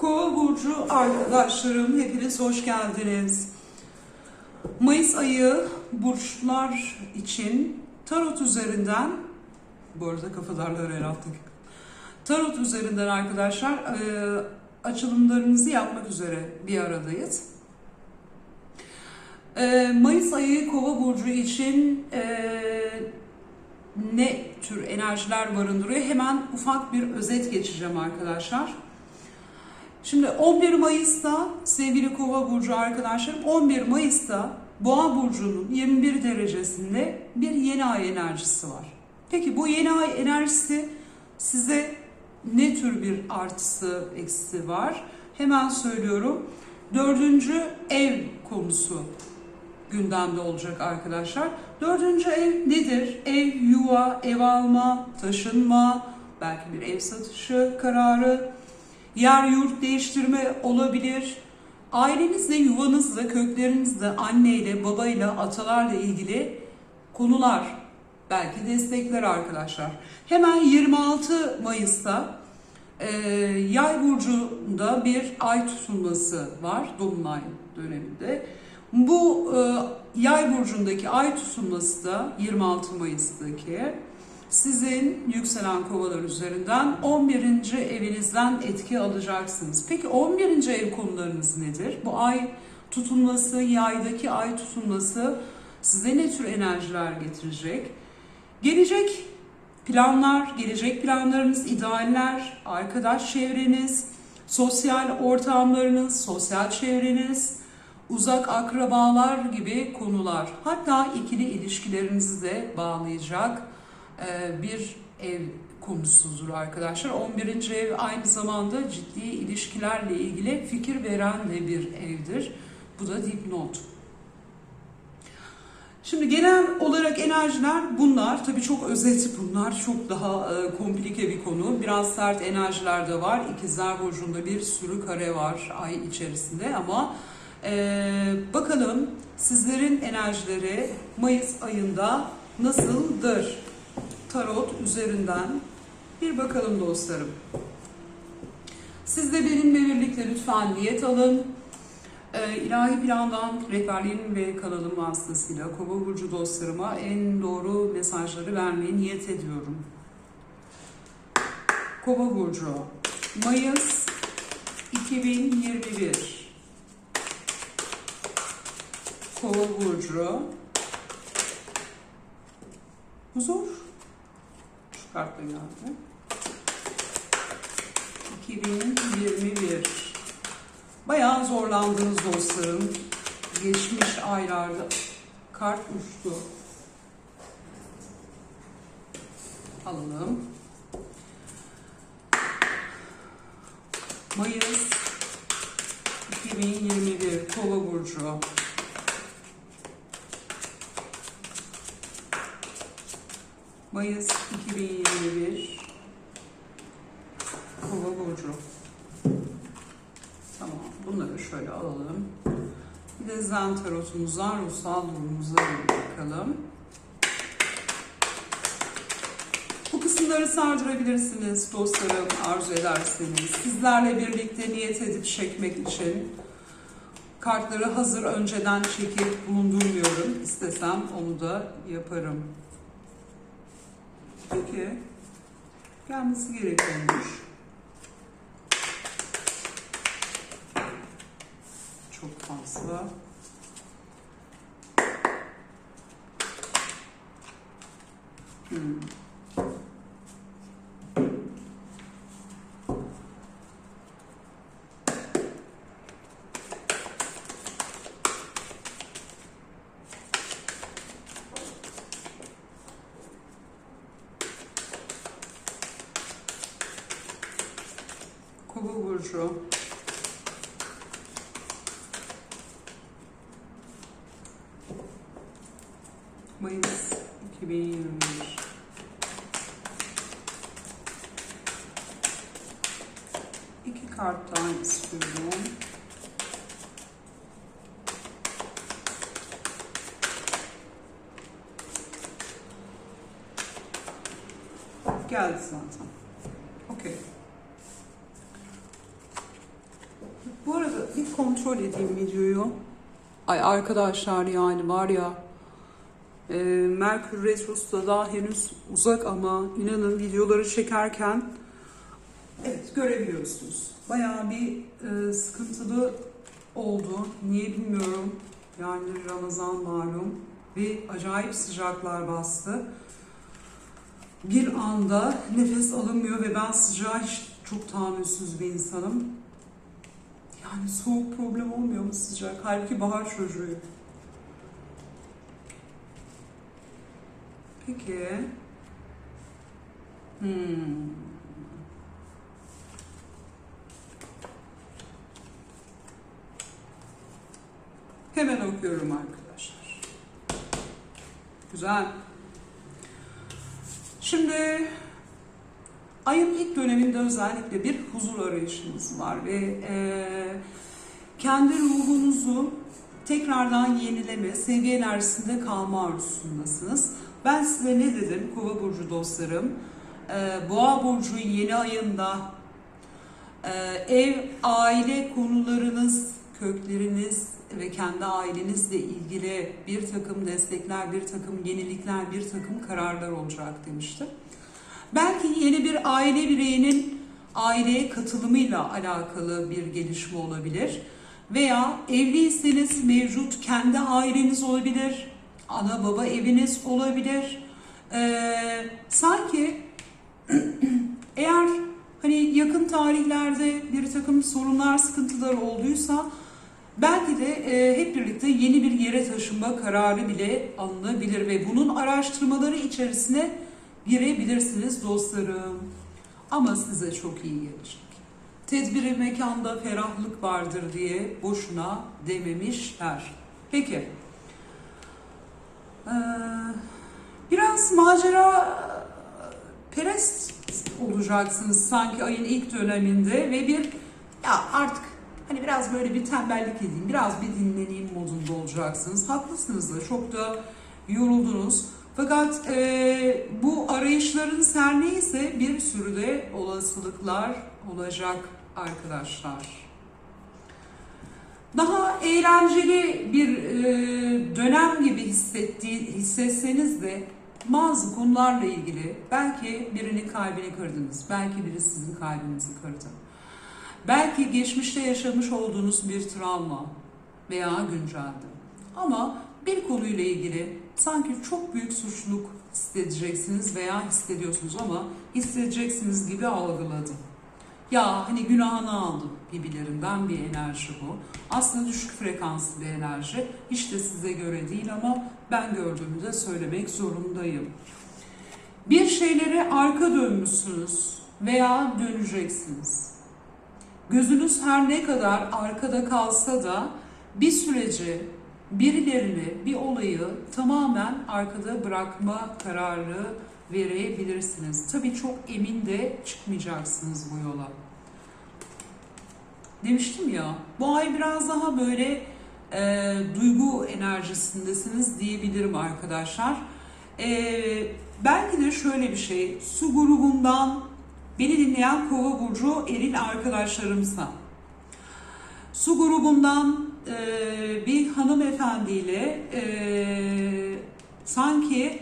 Kova burcu arkadaşlarım hepiniz hoş geldiniz. Mayıs ayı burçlar için tarot üzerinden bu arada kafadarlar her hafta tarot üzerinden arkadaşlar e, açılımlarınızı yapmak üzere bir aradayız. E, Mayıs ayı Kova burcu için e, ne tür enerjiler barındırıyor? Hemen ufak bir özet geçeceğim arkadaşlar. Şimdi 11 Mayıs'ta sevgili Kova burcu arkadaşlarım 11 Mayıs'ta Boğa burcunun 21 derecesinde bir yeni ay enerjisi var. Peki bu yeni ay enerjisi size ne tür bir artısı eksisi var? Hemen söylüyorum. Dördüncü ev konusu gündemde olacak arkadaşlar. Dördüncü ev nedir? Ev, yuva, ev alma, taşınma, belki bir ev satışı kararı, yer yurt değiştirme olabilir. Ailenizle, yuvanızla, köklerinizle, anneyle, babayla, atalarla ilgili konular, belki destekler arkadaşlar. Hemen 26 Mayıs'ta e, Yay burcunda bir ay tutulması var Dolunay döneminde. Bu e, Yay burcundaki ay tutulması da 26 Mayıs'taki sizin yükselen kovalar üzerinden 11. evinizden etki alacaksınız. Peki 11. ev konularınız nedir? Bu ay tutulması, yaydaki ay tutulması size ne tür enerjiler getirecek? Gelecek planlar, gelecek planlarınız, idealler, arkadaş çevreniz, sosyal ortamlarınız, sosyal çevreniz, uzak akrabalar gibi konular. Hatta ikili ilişkilerinizi de bağlayacak bir ev konusudur arkadaşlar. 11. ev aynı zamanda ciddi ilişkilerle ilgili fikir veren de bir evdir. Bu da dipnot. Şimdi genel olarak enerjiler bunlar. Tabii çok özet bunlar. Çok daha e, komplike bir konu. Biraz sert enerjiler de var. İkizler Burcu'nda bir sürü kare var ay içerisinde ama e, bakalım sizlerin enerjileri Mayıs ayında nasıldır? Tarot üzerinden bir bakalım dostlarım. Siz de benimle birlikte lütfen niyet alın. Ee, ilahi plandan rehberliğim ve kanalım vasıtasıyla Kova Burcu dostlarıma en doğru mesajları vermeye niyet ediyorum. Kova Burcu, Mayıs 2021 Kova Burcu Huzur Şu kartla geldi 2021 Bayağı zorlandınız dostlarım. Geçmiş aylarda kart uçtu. Alalım. Mayıs 2021 Kova burcu. Mayıs 2021 Kova burcu. Tamam, bunları şöyle alalım. Bir de zen tarotumuzdan ruhsal durumumuza bakalım. Bu kısımları sardırabilirsiniz dostlarım arzu ederseniz. Sizlerle birlikte niyet edip çekmek için kartları hazır önceden çekip bulundurmuyorum. İstesem onu da yaparım. Peki. Gelmesi gerekiyormuş. çok fazla. Hmm. Kova burcu. Mayıs 2021. İki kart daha istiyorum. Geldi zaten. Okey. bir kontrol edeyim videoyu. Ay arkadaşlar yani var ya e, Merkür Retrosu da daha henüz uzak ama inanın videoları çekerken evet görebiliyorsunuz. Bayağı bir e, sıkıntılı oldu. Niye bilmiyorum. Yani Ramazan malum ve acayip sıcaklar bastı. Bir anda nefes alınmıyor ve ben sıcağa hiç çok tahammülsüz bir insanım. Yani soğuk problem olmuyor mu sıcak? Halbuki bahar çocuğuyum. Peki. Hmm. Hemen okuyorum arkadaşlar. Güzel. Şimdi ayın ilk döneminde özellikle bir huzur arayışınız var ve e, kendi ruhunuzu tekrardan yenileme, sevgi enerjisinde kalma arzusundasınız. Ben size ne dedim Kova burcu dostlarım? E, Boğa burcu yeni ayında e, ev, aile konularınız, kökleriniz ve kendi ailenizle ilgili bir takım destekler, bir takım yenilikler, bir takım kararlar olacak demiştim. Belki yeni bir aile bireyinin aileye katılımıyla alakalı bir gelişme olabilir. Veya evliyseniz mevcut kendi aileniz olabilir, ana baba eviniz olabilir. Ee, sanki eğer hani yakın tarihlerde bir takım sorunlar, sıkıntılar olduysa belki de e, hep birlikte yeni bir yere taşınma kararı bile alınabilir ve bunun araştırmaları içerisine girebilirsiniz dostlarım. Ama size çok iyi gelecek. Tedbiri mekanda ferahlık vardır diye boşuna dememişler. Peki. Ee, biraz macera perest olacaksınız sanki ayın ilk döneminde ve bir ya artık hani biraz böyle bir tembellik edeyim, biraz bir dinleneyim modunda olacaksınız. Haklısınız da çok da yoruldunuz. Fakat e, bu arayışların her neyse bir sürü de olasılıklar olacak arkadaşlar. Daha eğlenceli bir e, dönem gibi hissettiği, hissetseniz de bazı konularla ilgili belki birinin kalbini kırdınız, belki biri sizin kalbinizi kırdı. Belki geçmişte yaşamış olduğunuz bir travma veya güncelde. Ama bir konuyla ilgili sanki çok büyük suçluluk hissedeceksiniz veya hissediyorsunuz ama hissedeceksiniz gibi algıladım. Ya hani günahını aldım gibilerinden bir enerji bu. Aslında düşük frekanslı bir enerji. Hiç de size göre değil ama ben gördüğümü de söylemek zorundayım. Bir şeylere arka dönmüşsünüz veya döneceksiniz. Gözünüz her ne kadar arkada kalsa da bir süreci, birilerini, bir olayı tamamen arkada bırakma kararı verebilirsiniz. Tabii çok emin de çıkmayacaksınız bu yola. Demiştim ya, bu ay biraz daha böyle e, duygu enerjisindesiniz diyebilirim arkadaşlar. E, belki de şöyle bir şey, su grubundan beni dinleyen kova burcu eril arkadaşlarımsa, su grubundan e, bir hanımefendiyle e, sanki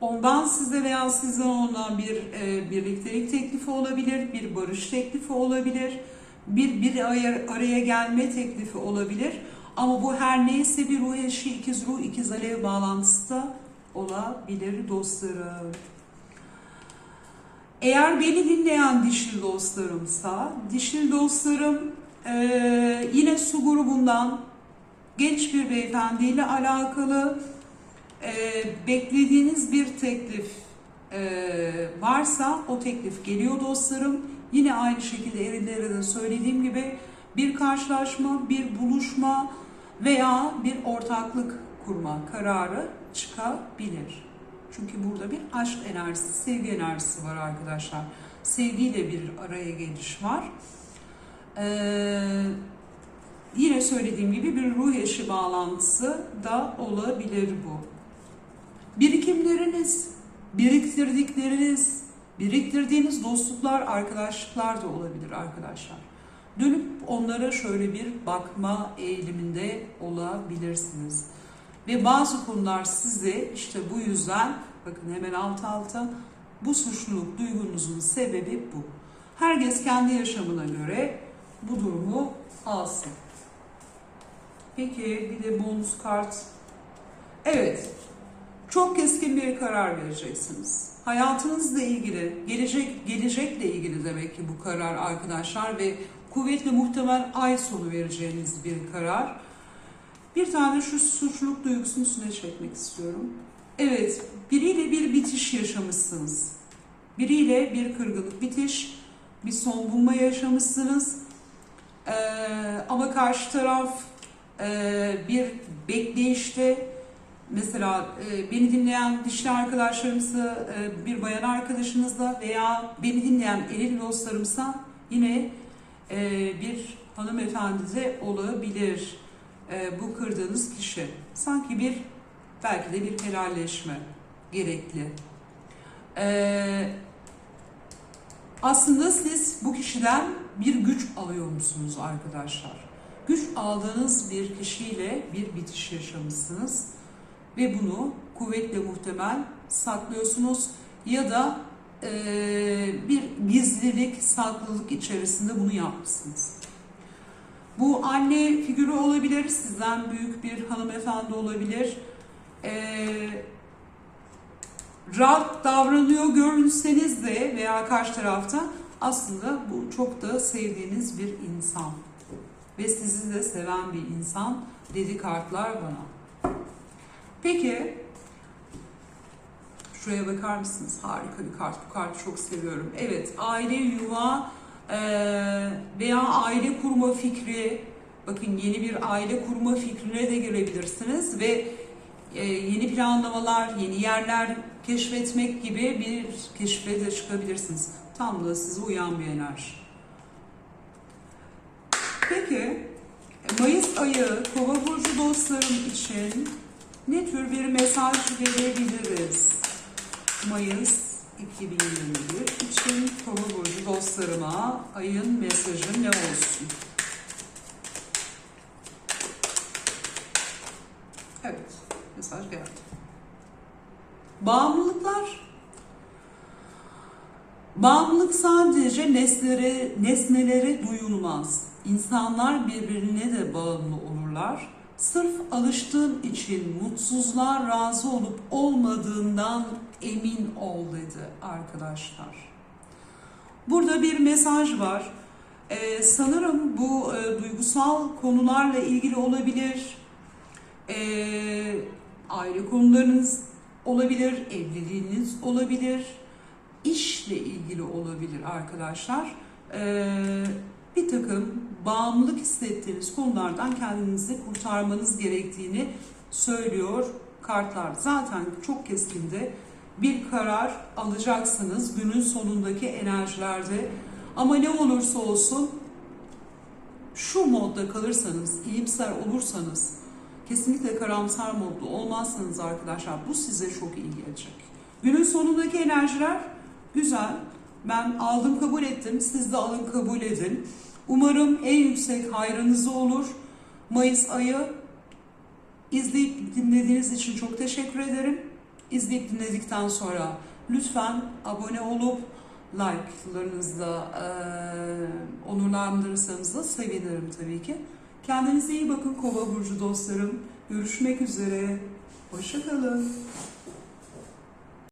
ondan size veya sizden ona bir e, birliktelik teklifi olabilir, bir barış teklifi olabilir, bir bir araya, gelme teklifi olabilir. Ama bu her neyse bir ruh eşi, ikiz ruh, ikiz alev bağlantısı da olabilir dostlarım. Eğer beni dinleyen dişil dostlarımsa, dişil dostlarım ee, yine su grubundan genç bir beyefendiyle alakalı e, beklediğiniz bir teklif e, varsa o teklif geliyor dostlarım. Yine aynı şekilde erilere söylediğim gibi bir karşılaşma, bir buluşma veya bir ortaklık kurma kararı çıkabilir. Çünkü burada bir aşk enerjisi, sevgi enerjisi var arkadaşlar. Sevgiyle bir araya geliş var. Ee, yine söylediğim gibi bir ruh eşi bağlantısı da olabilir bu. Birikimleriniz, biriktirdikleriniz, biriktirdiğiniz dostluklar, arkadaşlıklar da olabilir arkadaşlar. dönüp onlara şöyle bir bakma eğiliminde olabilirsiniz. Ve bazı konular size işte bu yüzden bakın hemen alt alta bu suçluluk duygunuzun sebebi bu. Herkes kendi yaşamına göre bu durumu alsın. Peki bir de bonus kart. Evet. Çok keskin bir karar vereceksiniz. Hayatınızla ilgili, gelecek gelecekle ilgili demek ki bu karar arkadaşlar ve kuvvetli muhtemel ay sonu vereceğiniz bir karar. Bir tane şu suçluluk duygusunu üstüne çekmek istiyorum. Evet, biriyle bir bitiş yaşamışsınız. Biriyle bir kırgınlık bitiş, bir son bulma yaşamışsınız. Ee, ama karşı taraf e, bir bekleyişte mesela e, beni dinleyen dişli arkadaşlarımsa e, bir bayan arkadaşınızla veya beni dinleyen eril dostlarımsa yine e, bir hanımefendi de olabilir e, bu kırdığınız kişi. Sanki bir belki de bir helalleşme gerekli. E, aslında siz bu kişiden bir güç alıyor musunuz arkadaşlar? Güç aldığınız bir kişiyle bir bitiş yaşamışsınız ve bunu kuvvetle muhtemel saklıyorsunuz ya da e, bir gizlilik, saklılık içerisinde bunu yapmışsınız. Bu anne figürü olabilir, sizden büyük bir hanımefendi olabilir. E, rahat davranıyor görünseniz de veya karşı tarafta aslında bu çok da sevdiğiniz bir insan ve sizi de seven bir insan dedi kartlar bana. Peki şuraya bakar mısınız? Harika bir kart. Bu kartı çok seviyorum. Evet, aile, yuva eee, veya aile kurma fikri. Bakın yeni bir aile kurma fikrine de girebilirsiniz ve e, yeni planlamalar, yeni yerler keşfetmek gibi bir keşfe de çıkabilirsiniz. Tam da size uyan bir enerji. Peki Mayıs ayı Kova burcu dostlarım için ne tür bir mesaj verebiliriz? Mayıs 2021 için Kova burcu dostlarıma ayın mesajı ne olsun? Evet, mesaj geldi. Bağımlılıklar Bağımlılık sadece nesnelere, nesnelere duyulmaz. İnsanlar birbirine de bağımlı olurlar. Sırf alıştığın için mutsuzluğa razı olup olmadığından emin ol dedi arkadaşlar. Burada bir mesaj var. Ee, sanırım bu e, duygusal konularla ilgili olabilir. Ee, aile konularınız olabilir, evliliğiniz olabilir işle ilgili olabilir arkadaşlar. Ee, bir takım bağımlılık hissettiğiniz konulardan kendinizi kurtarmanız gerektiğini söylüyor kartlar. Zaten çok keskinde bir karar alacaksınız günün sonundaki enerjilerde. Ama ne olursa olsun şu modda kalırsanız, iyimser olursanız, kesinlikle karamsar modda olmazsanız arkadaşlar bu size çok iyi gelecek. Günün sonundaki enerjiler Güzel. Ben aldım kabul ettim. Siz de alın kabul edin. Umarım en yüksek hayrınızı olur. Mayıs ayı izleyip dinlediğiniz için çok teşekkür ederim. İzleyip dinledikten sonra lütfen abone olup like'larınızla e, onurlandırırsanız da sevinirim tabii ki. Kendinize iyi bakın Kova Burcu dostlarım. Görüşmek üzere. Hoşçakalın.